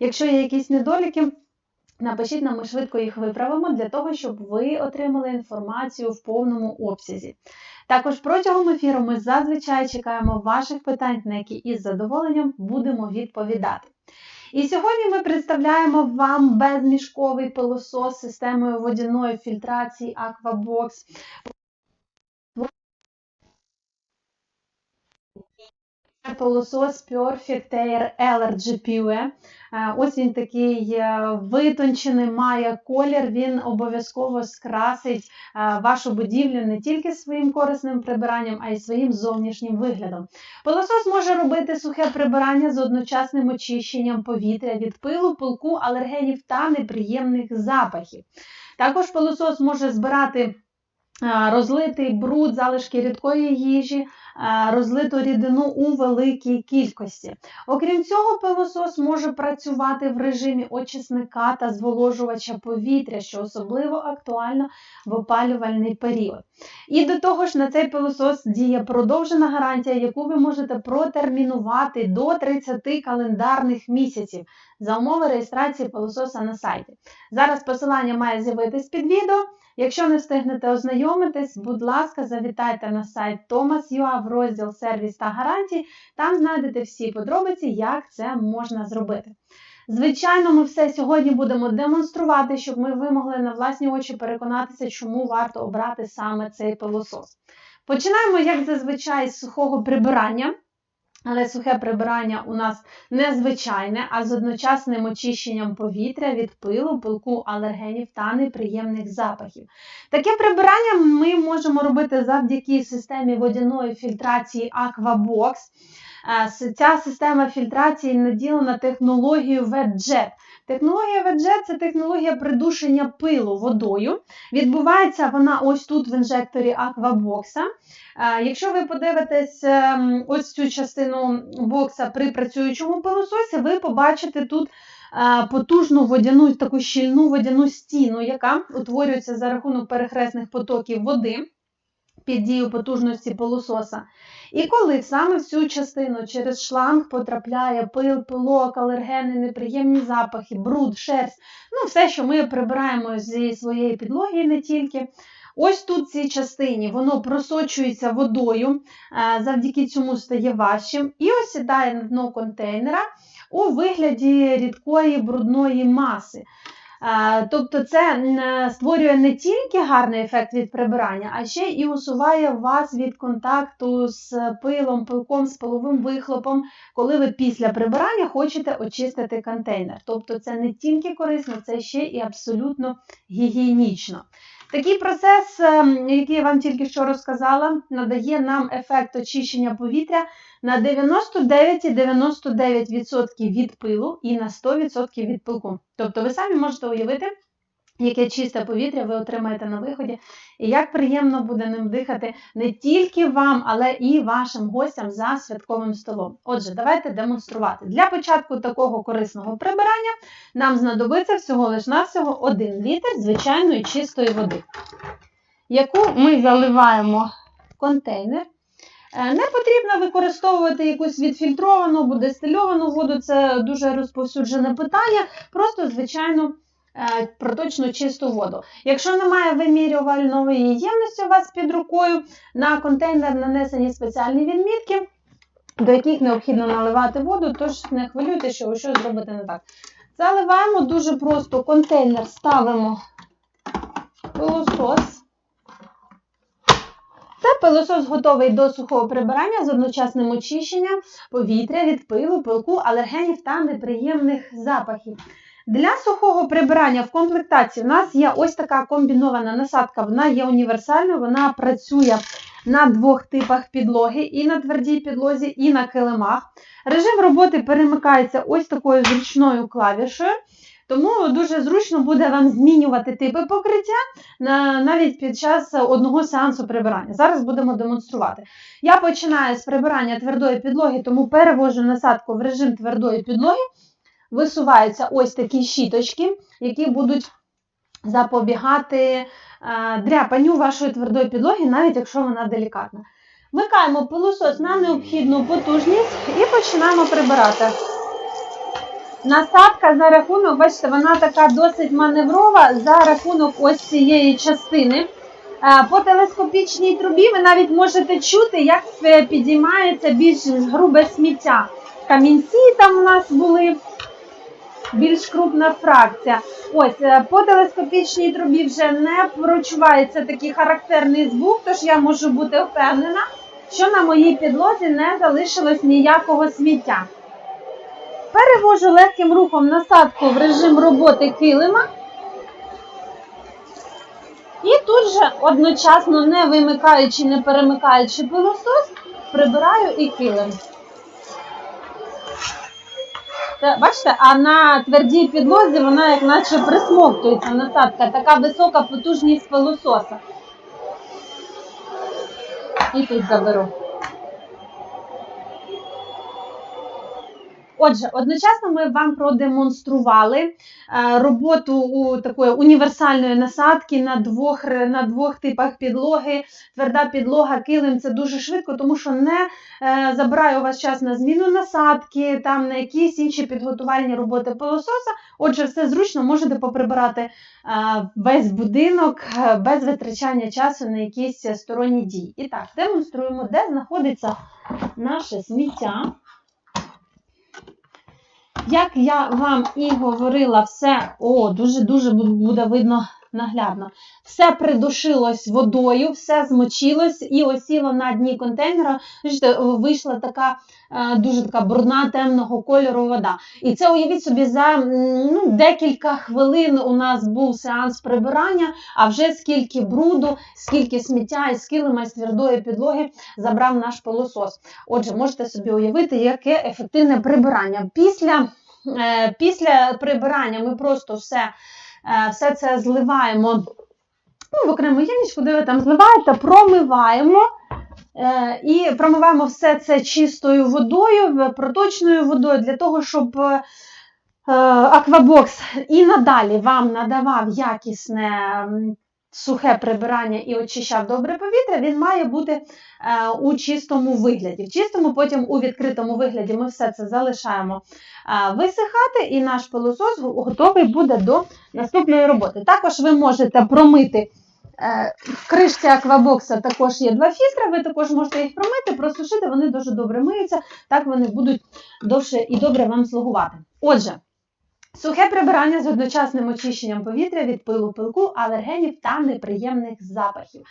Якщо є якісь недоліки, напишіть нам, ми швидко їх виправимо для того, щоб ви отримали інформацію в повному обсязі. Також протягом ефіру ми зазвичай чекаємо ваших питань, на які із задоволенням будемо відповідати. І сьогодні ми представляємо вам безмішковий пилосос з системою водяної фільтрації Aquabox. Пилосос Perfect Air Allergy Pure. Ось він такий е, витончений, має колір. Він обов'язково скрасить е, вашу будівлю не тільки своїм корисним прибиранням, а й своїм зовнішнім виглядом. Пилосос може робити сухе прибирання з одночасним очищенням повітря від пилу, пилку, алергенів та неприємних запахів. Також пилосос може збирати розлитий бруд, залишки рідкої їжі, розлиту рідину у великій кількості. Окрім цього, пилосос може працювати в режимі очисника та зволожувача повітря, що особливо актуально в опалювальний період. І до того ж, на цей пилосос діє продовжена гарантія, яку ви можете протермінувати до 30 календарних місяців за умови реєстрації пилососа на сайті. Зараз посилання має з'явитись під відео. Якщо не встигнете ознайомитись, будь ласка, завітайте на сайт Thomas.ua в розділ сервіс та гарантії. Там знайдете всі подробиці, як це можна зробити. Звичайно, ми все сьогодні будемо демонструвати, щоб ми ви могли на власні очі переконатися, чому варто обрати саме цей пилосос. Починаємо, як зазвичай, з сухого прибирання. Але сухе прибирання у нас незвичайне, а з одночасним очищенням повітря від пилу, пилку, алергенів та неприємних запахів. Таке прибирання ми можемо робити завдяки системі водяної фільтрації Aquabox. Е, Ця система фільтрації наділена технологією WetJet. Технологія WetJet – це технологія придушення пилу водою. Відбувається вона ось тут в інжекторі Aquabox. Е, Якщо ви подивитесь ем, ось цю частину бокса при працюючому пилососі, ви побачите тут е, потужну водяну, таку щільну водяну стіну, яка утворюється за рахунок перехресних потоків води під дією потужності пилососа. І коли саме в цю частину через шланг потрапляє пил, пилок, алергени, неприємні запахи, бруд, шерсть, ну все, що ми прибираємо зі своєї підлоги, не тільки. Ось тут в цій частині воно просочується водою, е, завдяки цьому стає важчим, і осідає на дно контейнера у вигляді рідкої брудної маси. Е, Тобто це створює не тільки гарний ефект від прибирання, а ще і усуває вас від контакту з пилом, пилком, з половим вихлопом, коли ви після прибирання хочете очистити контейнер. Тобто це не тільки корисно, це ще і абсолютно гігієнічно. Такий процес, ем, який я вам тільки що розказала, надає нам ефект очищення повітря на 99,99% від пилу і на 100% від пилку. Тобто ви самі можете уявити, яке чисте повітря ви отримаєте на виході, і як приємно буде ним дихати не тільки вам, але і вашим гостям за святковим столом. Отже, давайте демонструвати. Для початку такого корисного прибирання нам знадобиться всього лиш навсього 1 літр звичайної чистої води, яку ми заливаємо в контейнер. Е, Не потрібно використовувати якусь відфільтровану або дистильовану воду, це дуже розповсюджене питання, просто звичайну е, проточну чисту воду. Якщо немає вимірювальної ємності у вас під рукою, на контейнер нанесені спеціальні відмітки, до яких необхідно наливати воду, тож не хвилюйте, що ви щось зробите не так. Заливаємо дуже просто контейнер, ставимо пилосос. Це пилосос готовий до сухого прибирання з одночасним очищенням повітря від пилу, пилку, алергенів та неприємних запахів. Для сухого прибирання в комплектації у нас є ось така комбінована насадка, вона є універсальною, вона працює на двох типах підлоги, і на твердій підлозі, і на килимах. Режим роботи перемикається ось такою зручною клавішою. Тому дуже зручно буде вам змінювати типи покриття навіть під час одного сеансу прибирання. Зараз будемо демонструвати. Я починаю з прибирання твердої підлоги, тому перевожу насадку в режим твердої підлоги. Висуваються ось такі щіточки, які будуть запобігати е, дряпанню вашої твердої підлоги, навіть якщо вона делікатна. Вмикаємо пилосос на необхідну потужність і починаємо прибирати. Насадка за рахунок, бачите, вона така досить маневрова за рахунок ось цієї частини. Е, По телескопічній трубі ви навіть можете чути, як е, підіймається більш грубе сміття. Камінці там у нас були, більш крупна фракція. Ось е, по телескопічній трубі вже не прочувається такий характерний звук, тож я можу бути впевнена, що на моїй підлозі не залишилось ніякого сміття. Перевожу легким рухом насадку в режим роботи килима. І тут же одночасно, не вимикаючи, не перемикаючи пилосос, прибираю і килим. Це, бачите, а на твердій підлозі вона як наче присмоктується насадка, така висока потужність пилососа. І тут заберу. Отже, одночасно ми вам продемонстрували е, роботу у такої універсальної насадки на двох, на двох типах підлоги. Тверда підлога, килим це дуже швидко, тому що не е, забирає у вас час на зміну насадки, там на якісь інші підготувальні роботи пилососа. Отже, все зручно можете поприбирати е, весь будинок без витрачання часу на якісь сторонні дії. І так, демонструємо, де знаходиться наше сміття. Як я вам і говорила, все, о, дуже-дуже бу- буде видно наглядно. Все придушилось водою, все змочилось і осіло на дні контейнера. Вийшла така е, дуже така брудна темного кольору вода. І це уявіть собі, за ну, декілька хвилин у нас був сеанс прибирання, а вже скільки бруду, скільки сміття із килима, із твердої підлоги забрав наш пилосос. Отже, можете собі уявити, яке ефективне прибирання. Після, е, після прибирання ми просто все, все це зливаємо ну, в окрему ємність, куди ви там зливаєте, промиваємо. Е, І промиваємо все це чистою водою, проточною водою, для того, щоб е, е, аквабокс і надалі вам надавав якісне сухе прибирання і очищав добре повітря, він має бути е, у чистому вигляді. В чистому, потім у відкритому вигляді ми все це залишаємо е, висихати, і наш пилосос готовий буде до наступної роботи. Також ви можете промити. е, В кришці аквабокса також є два фільтри, ви також можете їх промити, просушити, вони дуже добре миються, так вони будуть довше і добре вам слугувати. Отже, Сухе прибирання з одночасним очищенням повітря від пилу пилку, алергенів та неприємних запахів.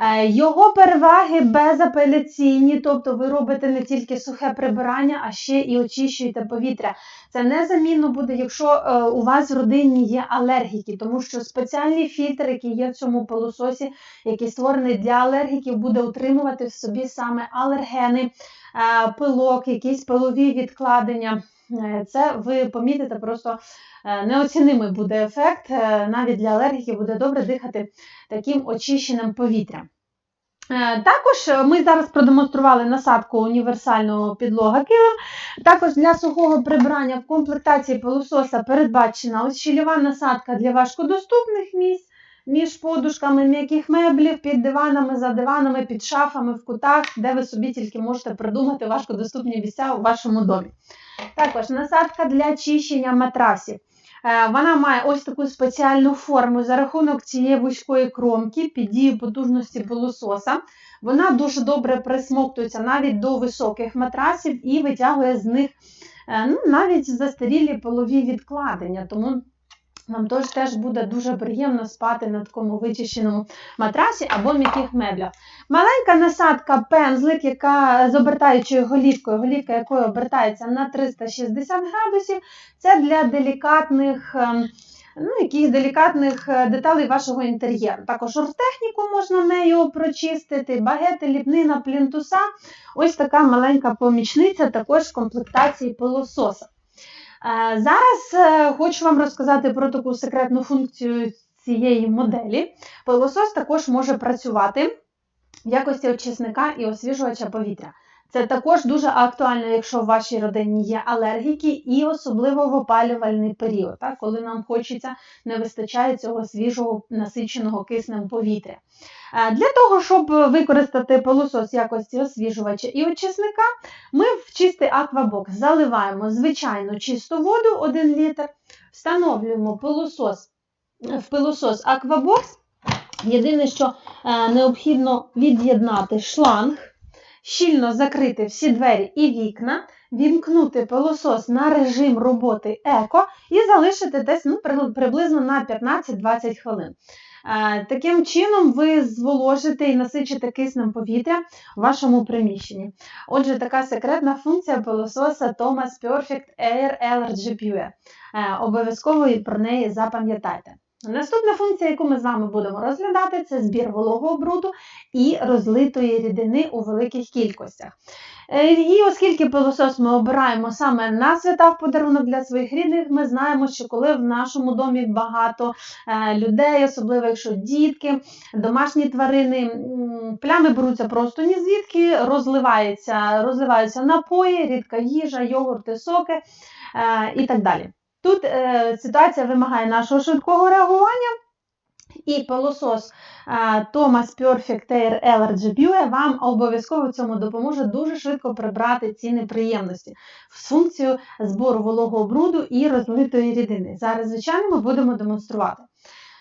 Е, Його переваги безапеляційні, тобто ви робите не тільки сухе прибирання, а ще і очищуєте повітря. Це незамінно буде, якщо е, у вас в родині є алергіки, тому що спеціальний фільтр, який є в цьому пилососі, який створений для алергіків, буде утримувати в собі саме алергени, е, пилок, якісь пилові відкладення. Е, Це ви помітите просто е, неоцінимий буде ефект. е, Навіть для алергіків буде добре дихати таким очищеним повітрям. Також ми зараз продемонстрували насадку універсального підлога килим. Також для сухого прибирання в комплектації пилососа передбачена ось щільова насадка для важкодоступних місць між подушками м'яких меблів, під диванами, за диванами, під шафами, в кутах, де ви собі тільки можете придумати важкодоступні місця у вашому домі. Також насадка для чищення матрасів. Е, Вона має ось таку спеціальну форму за рахунок цієї вузької кромки під дією потужності пилососа. Вона дуже добре присмоктується навіть до високих матрасів і витягує з них е, ну, навіть застарілі полові відкладення. Тому вам теж, теж буде дуже приємно спати на такому вичищеному матрасі або м'яких меблях. Маленька насадка пензлик, яка з обертаючою голівкою, голівка якої обертається на 360 градусів, це для делікатних. ем, Ну, якихось делікатних е, деталей вашого інтер'єру. Також оргтехніку можна нею прочистити, багети, ліпнина, плінтуса. Ось така маленька помічниця, також в комплектації пилососа. Е, Зараз е, хочу вам розказати про таку секретну функцію цієї моделі. Пилосос також може працювати в якості очисника і освіжувача повітря. Це також дуже актуально, якщо в вашій родині є алергіки, і особливо в опалювальний період, так, коли нам хочеться, не вистачає цього свіжого насиченого киснем повітря. Е, Для того, щоб використати пилосос якості освіжувача і очисника, ми в чистий аквабокс заливаємо звичайну чисту воду 1 літр, встановлюємо пилосос в пилосос аквабокс. Єдине, що е, необхідно від'єднати шланг, щільно закрити всі двері і вікна, вімкнути пилосос на режим роботи еко і залишити десь ну, приблизно на 15-20 хвилин. Е, Таким чином ви зволожите і насичите киснем повітря в вашому приміщенні. Отже, така секретна функція пилососа Thomas Perfect Air Allergy Pure. Е, Обов'язково про неї запам'ятайте. Наступна функція, яку ми з вами будемо розглядати, це збір вологого бруду і розлитої рідини у великих кількостях. Е, І оскільки пилосос ми обираємо саме на свята в подарунок для своїх рідних, ми знаємо, що коли в нашому домі багато е, людей, особливо якщо дітки, домашні тварини, плями беруться просто ні звідки, розливаються, розливаються напої, рідка їжа, йогурти, соки е, і так далі. Тут е, ситуація вимагає нашого швидкого реагування, і пилосос е, Thomas Perfect Air Allergy Pure вам обов'язково цьому допоможе дуже швидко прибрати ці неприємності в функцію збору вологого бруду і розлитої рідини. Зараз, звичайно, ми будемо демонструвати.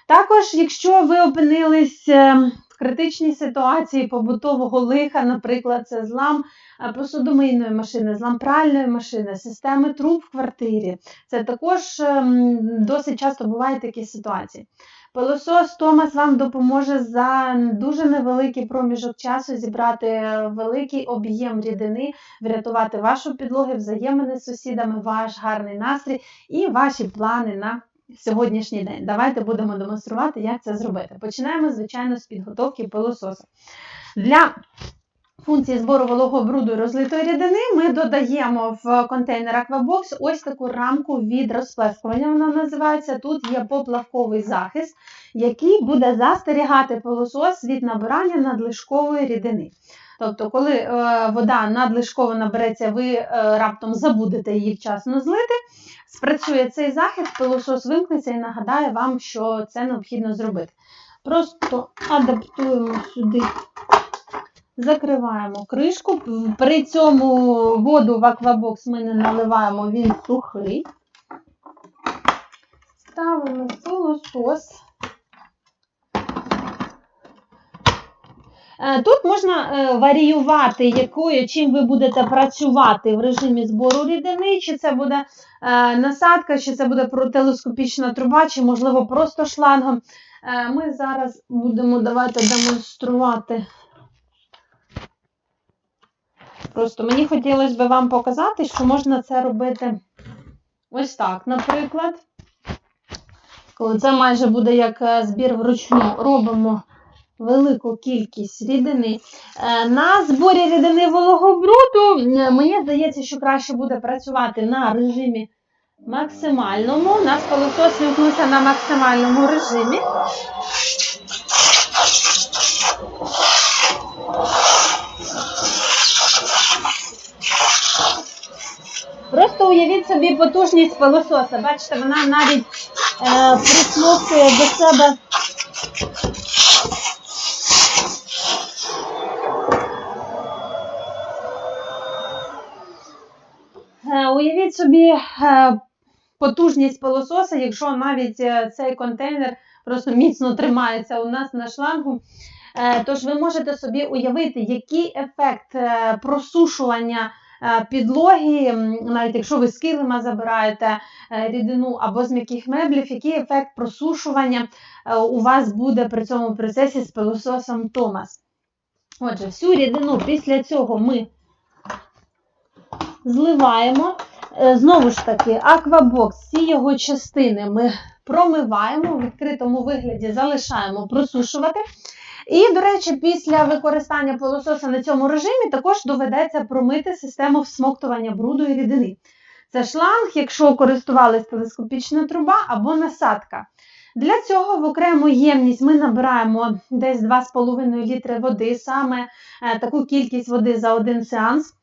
Також, якщо ви опинились е, критичній ситуації побутового лиха, наприклад, це злам е, посудомийної машини, злам пральної машини, системи труб в квартирі, це також ем, досить часто бувають такі ситуації. Пилосос Томас вам допоможе за дуже невеликий проміжок часу зібрати великий об'єм рідини, врятувати вашу підлогу, взаємини з сусідами, ваш гарний настрій і ваші плани на сьогоднішній день. Давайте будемо демонструвати, як це зробити. Починаємо, звичайно, з підготовки пилососа. Для функції збору вологого бруду розлитої рідини ми додаємо в контейнер Aquabox ось таку рамку від розплескування. Вона називається. Тут є поплавковий захист, який буде застерігати пилосос від набирання надлишкової рідини. Тобто, коли е, вода надлишково набереться, ви е, раптом забудете її вчасно злити, спрацює цей захист, пилосос вимкнеться і нагадає вам, що це необхідно зробити. Просто адаптуємо сюди, закриваємо кришку. При цьому воду в аквабокс ми не наливаємо, він сухий. Ставимо пилосос. Тут можна е, варіювати, якою, чим ви будете працювати в режимі збору рідини, чи це буде е, насадка, чи це буде телескопічна труба, чи, можливо, просто шлангом. Е, Ми зараз будемо давайте демонструвати. Просто мені хотілося б вам показати, що можна це робити ось так, наприклад. Коли це майже буде як е, збір вручну, робимо велику кількість рідини. Е, На зборі рідини вологобруду, е, мені здається, що краще буде працювати на режимі максимальному. У нас пилосос вімкнувся на максимальному режимі. Просто уявіть собі потужність пилососа. Бачите, вона навіть е, присмоктує до себе собі е, потужність пилососа, якщо навіть е, цей контейнер просто міцно тримається у нас на шлангу. Е, Тож ви можете собі уявити, який ефект просушування підлоги, навіть якщо ви з килима забираєте рідину або з м'яких меблів, який ефект просушування у вас буде при цьому процесі з пилососом Томас. Отже, всю рідину після цього ми зливаємо. Е, Знову ж таки, аквабокс, всі його частини ми промиваємо, в відкритому вигляді залишаємо просушувати. І, до речі, після використання пилососа на цьому режимі також доведеться промити систему всмоктування бруду і рідини. Це шланг, якщо користувалась телескопічна труба або насадка. Для цього в окрему ємність ми набираємо десь 2,5 літри води, саме е, таку кількість води за один сеанс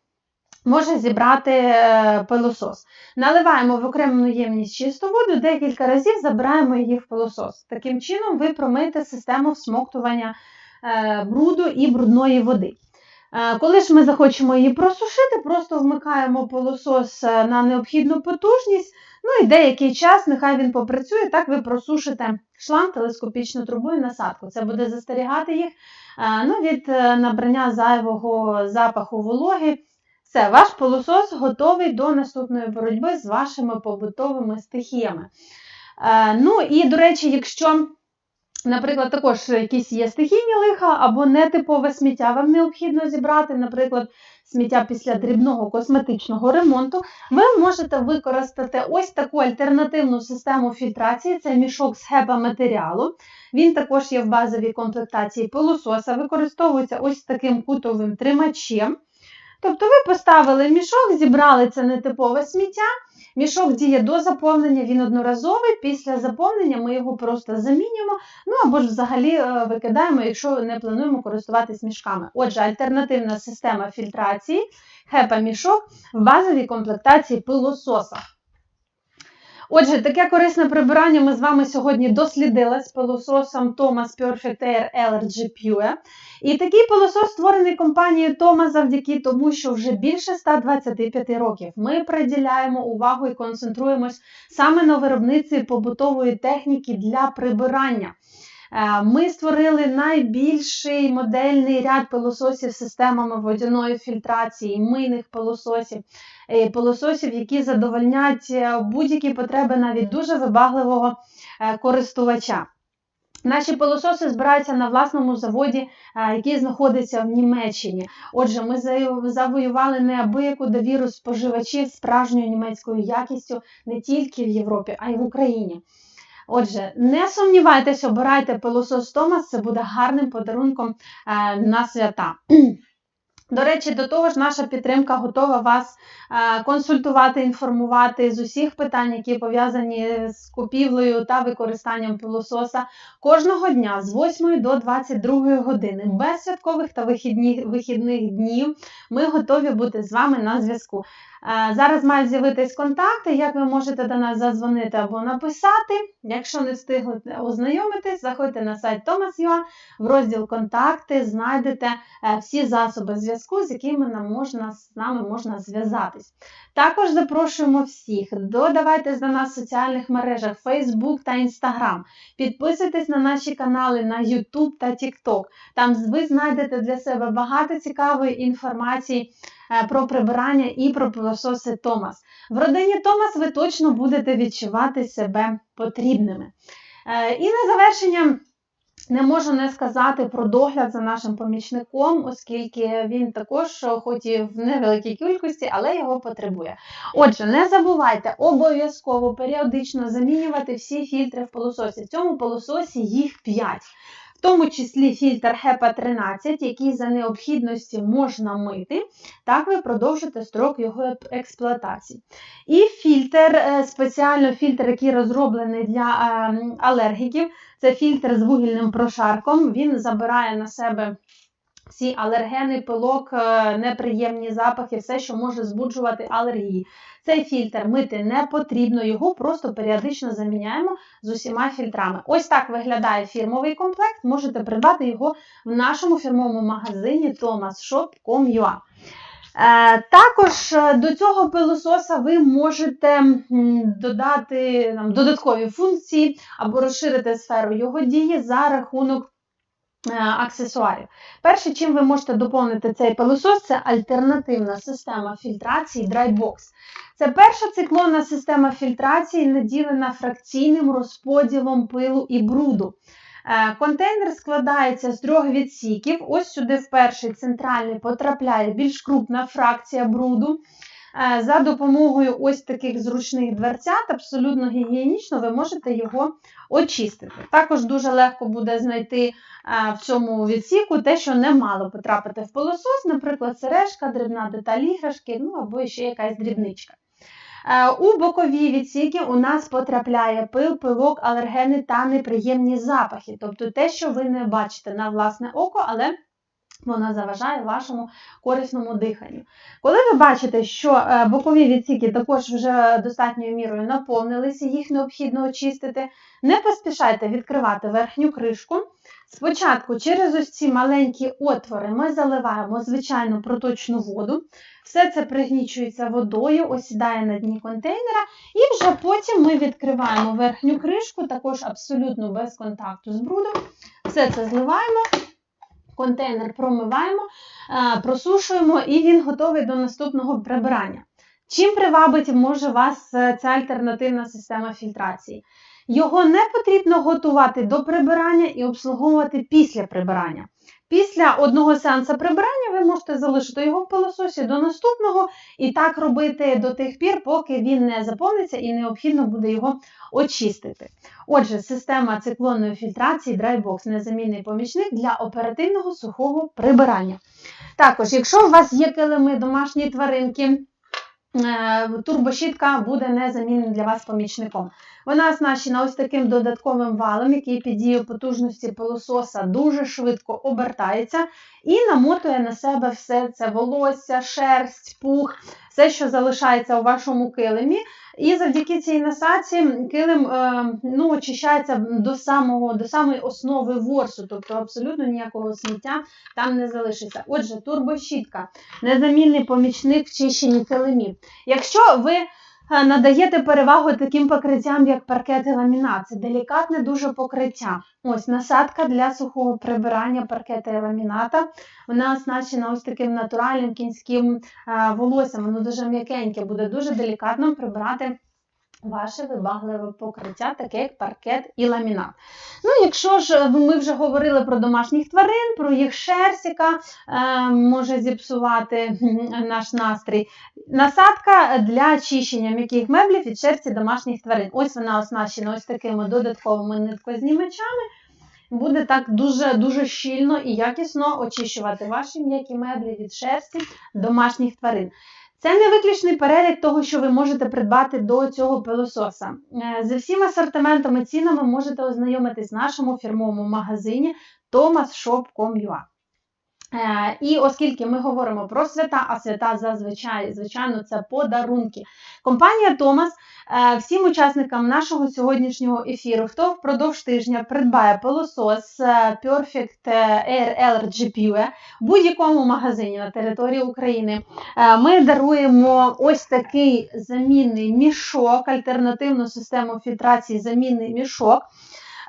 може зібрати е, пилосос. Наливаємо в окрему ємність чисту воду, декілька разів забираємо її в пилосос. Таким чином, ви промиєте систему всмоктування е, бруду і брудної води. Е, Коли ж ми захочемо її просушити, просто вмикаємо пилосос на необхідну потужність. Ну і деякий час, нехай він попрацює, так ви просушите шланг, телескопічну трубу і насадку. Це буде застерігати їх ну, від набрання зайвого запаху вологи. Все, ваш пилосос готовий до наступної боротьби з вашими побутовими стихіями. Е, Ну і, до речі, якщо, наприклад, також якісь є стихійні лиха або нетипове сміття, вам необхідно зібрати, наприклад, сміття після дрібного косметичного ремонту, ви можете використати ось таку альтернативну систему фільтрації, це мішок з гепа-матеріалу. Він також є в базовій комплектації пилососа, використовується ось таким кутовим тримачем. Тобто ви поставили мішок, зібрали це нетипове сміття. Мішок діє до заповнення, він одноразовий. Після заповнення ми його просто замінюємо, ну або ж взагалі е, викидаємо, якщо не плануємо користуватись мішками. Отже, альтернативна система фільтрації, хепа-мішок в базовій комплектації пилососа. Отже, таке корисне прибирання ми з вами сьогодні дослідили з пилососом Thomas Perfect Air Allergy Pure. І такий пилосос створений компанією Thomas завдяки тому, що вже більше 125 років ми приділяємо увагу і концентруємось саме на виробництві побутової техніки для прибирання. Е, Ми створили найбільший модельний ряд пилососів з системами водяної фільтрації, мийних пилососів, е, пилососів, які задовольнять е, будь-які потреби навіть дуже вибагливого користувача. Наші пилососи збираються на власному заводі, який знаходиться в Німеччині. Отже, ми завоювали неабияку довіру споживачів справжньою німецькою якістю не тільки в Європі, а й в Україні. Отже, не сумнівайтеся, обирайте пилосос Томас, це буде гарним подарунком е, на свята. До речі, до того ж, наша підтримка готова вас е, консультувати, інформувати з усіх питань, які пов'язані з купівлею та використанням пилососа кожного дня з 8 до 22 години, без святкових та вихідних днів. Ми готові бути з вами на зв'язку. Е, Зараз мають з'явитись контакти, як ви можете до нас задзвонити або написати. Якщо не встигли ознайомитись, заходьте на сайт Thomas.ua, в розділ Контакти знайдете е, всі засоби зв'язку, з якими нам можна, з нами можна зв'язатись. Також запрошуємо всіх, додавайтесь до нас в соціальних мережах Facebook та Instagram. Підписуйтесь на наші канали на YouTube та TikTok. Там ви знайдете для себе багато цікавої інформації про прибирання і про пилососи Томас. В родині Томас ви точно будете відчувати себе потрібними. Е, І на завершення. Не можу не сказати про догляд за нашим помічником, оскільки він також, хоч і в невеликій кількості, але його потребує. Отже, не забувайте обов'язково періодично замінювати всі фільтри в пилососі. В цьому пилососі їх 5. Тому числі фільтр HEPA 13, який за необхідності можна мити, так ви продовжите строк його експлуатації. І фільтр, е, спеціально фільтр, який розроблений для е, алергіків, це фільтр з вугільним прошарком. Він забирає на себе всі алергени, пилок, е, неприємні запахи, все, що може збуджувати алергії. Цей фільтр мити не потрібно, його просто періодично заміняємо з усіма фільтрами. Ось так виглядає фірмовий комплект. Можете придбати його в нашому фірмовому магазині thomasshop.com.ua. Е, Також е, до цього пилососа ви можете додати там, додаткові функції або розширити сферу його дії за рахунок аксесуарів. Перше, чим ви можете доповнити цей пилосос, це альтернативна система фільтрації Drybox. Це перша циклонна система фільтрації, наділена фракційним розподілом пилу і бруду. Е, Контейнер складається з трьох відсіків. Ось сюди в перший центральний потрапляє більш крупна фракція бруду. Е, За допомогою ось таких зручних дверцят, абсолютно гігієнічно, ви можете його очистити. Також дуже легко буде знайти е, в цьому відсіку те, що не мало потрапити в пилосос, наприклад, сережка, дрібна деталь іграшки, ну або ще якась дрібничка. Е, У бокові відсіки у нас потрапляє пил, пилок, алергени та неприємні запахи. Тобто те, що ви не бачите на власне око, але вона заважає вашому корисному диханню. Коли ви бачите, що е, бокові відсіки також вже достатньою мірою наповнилися, їх необхідно очистити, не поспішайте відкривати верхню кришку. Спочатку через ось ці маленькі отвори ми заливаємо звичайну проточну воду. Все це пригнічується водою, осідає на дні контейнера, і вже потім ми відкриваємо верхню кришку, також абсолютно без контакту з брудом. Все це зливаємо, контейнер промиваємо, е, просушуємо, і він готовий до наступного прибирання. Чим привабить може вас е, ця альтернативна система фільтрації? Його не потрібно готувати до прибирання і обслуговувати після прибирання. Після одного сеансу прибирання ви можете залишити його в пилососі до наступного і так робити до тих пір, поки він не заповниться і необхідно буде його очистити. Отже, система циклонної фільтрації Drybox – незамінний помічник для оперативного сухого прибирання. Також, якщо у вас є килими домашні тваринки, е, турбощітка буде незамінним для вас помічником. Вона оснащена ось таким додатковим валом, який під дією потужності пилососа дуже швидко обертається і намотує на себе все це волосся, шерсть, пух, все, що залишається у вашому килимі. І завдяки цій насадці килим е, ну, очищається до самого, до самої основи ворсу, тобто абсолютно ніякого сміття там не залишиться. Отже, турбощітка незамінний помічник в чищенні килимів. Якщо ви надаєте перевагу таким покриттям, як паркет і ламінат, це делікатне дуже покриття. Ось насадка для сухого прибирання паркета і ламіната. Вона оснащена ось таким натуральним кінським е, волоссям, воно дуже м'якеньке, буде дуже делікатно прибирати ваше вибагливе покриття, таке як паркет і ламінат. Ну, якщо ж ми вже говорили про домашніх тварин, про їх шерсть, яка е, може зіпсувати наш настрій. Насадка для чищення м'яких меблів від шерсті домашніх тварин. Ось вона оснащена ось такими додатковими ниткознімачами. Буде так дуже дуже щільно і якісно очищувати ваші м'які меблі від шерсті домашніх тварин. Це не виключний перелік того, що ви можете придбати до цього пилососа. За всіма всім асортиментом і цінами можете ознайомитись в нашому фірмовому магазині thomasshop.com.ua. Е, І оскільки ми говоримо про свята, а свята зазвичай, звичайно, це подарунки. Компанія Thomas е, всім учасникам нашого сьогоднішнього ефіру, хто впродовж тижня придбає пилосос е, Perfect Air Allergy Pure в будь-якому магазині на території України, ми даруємо ось такий замінний мішок, альтернативну систему фільтрації, замінний мішок.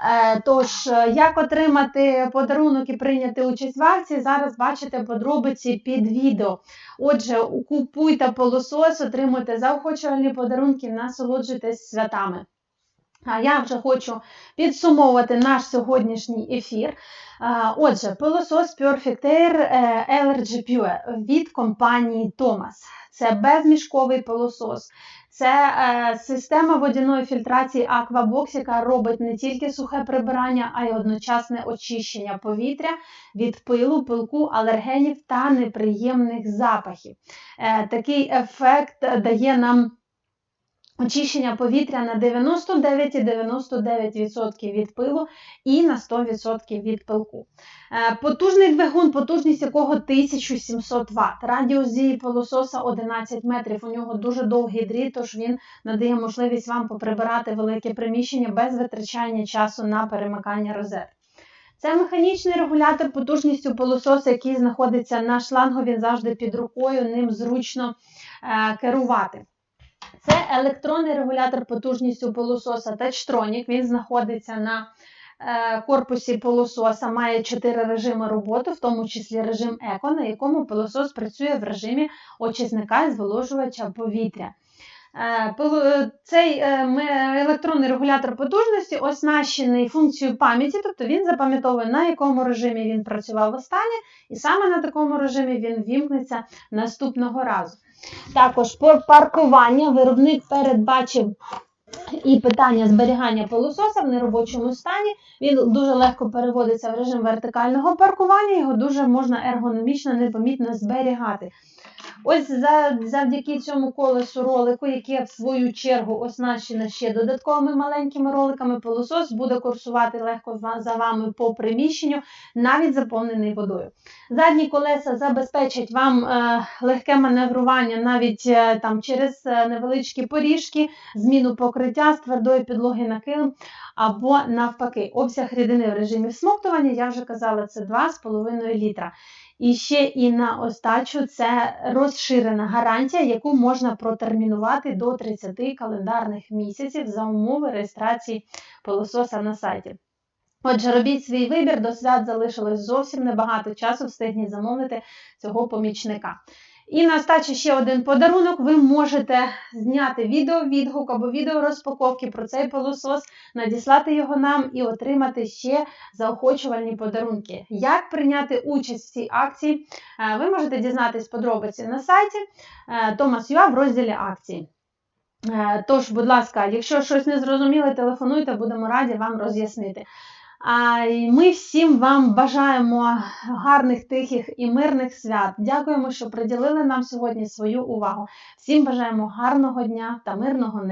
Е, Тож, е, як отримати подарунок і прийняти участь в акції, зараз бачите подробиці під відео. Отже, купуйте пилосос, отримуйте заохочувальні подарунки, насолоджуйтесь святами. А я вже хочу підсумовувати наш сьогоднішній ефір. Е, Отже, пилосос Perfect Air Allergy Pure від компанії Thomas. Це безмішковий пилосос. Це е, система водяної фільтрації Аквабокс, яка робить не тільки сухе прибирання, а й одночасне очищення повітря від пилу, пилку, алергенів та неприємних запахів. Е, такий ефект дає нам. Очищення повітря на 99,99% від пилу і на 100% від пилку. Е, Потужний двигун, потужність якого 1700 Вт. Радіус дії пилососа 11 метрів. У нього дуже довгий дріт, тож він надає можливість вам поприбирати велике приміщення без витрачання часу на перемикання розет. Це механічний регулятор потужністю пилососа, який знаходиться на шлангу, він завжди під рукою, ним зручно е, керувати. Це електронний регулятор потужністю пилососа Touchtronic. Він знаходиться на е, корпусі пилососа, має 4 режими роботи, в тому числі режим еко, на якому пилосос працює в режимі очисника зволожувача повітря. Е, е, Цей електронний регулятор потужності оснащений функцією пам'яті, тобто він запам'ятовує, на якому режимі він працював останнє, і саме на такому режимі він вімкнеться наступного разу. Також по паркування виробник передбачив і питання зберігання пилососа в неробочому стані. Він дуже легко переводиться в режим вертикального паркування, його дуже можна ергономічно, непомітно зберігати. Ось за, завдяки цьому колесу ролику, яке в свою чергу оснащене ще додатковими маленькими роликами, пилосос буде курсувати легко за- вами по приміщенню, навіть заповнений водою. Задні колеса забезпечать вам е, легке маневрування навіть е, там через е, невеличкі поріжки, зміну покриття з твердої підлоги на килим або навпаки. Обсяг рідини в режимі всмоктування, я вже казала, це 2,5 літра. І ще і на остачу це розширена гарантія, яку можна протермінувати до 30 календарних місяців за умови реєстрації пилососа на сайті. Отже, робіть свій вибір, до свят залишилось зовсім небагато часу, встигніть замовити цього помічника. І на остачу ще один подарунок. Ви можете зняти відео-відгук або відео розпаковки про цей пилосос, надіслати його нам і отримати ще заохочувальні подарунки. Як прийняти участь в цій акції, е, ви можете дізнатись подробиці на сайті е, Thomas.ua в розділі акції. Е, Тож, будь ласка, якщо щось не зрозуміли, телефонуйте, будемо раді вам роз'яснити. А ми всім вам бажаємо гарних, тихих і мирних свят. Дякуємо, що приділили нам сьогодні свою увагу. Всім бажаємо гарного дня та мирного неба.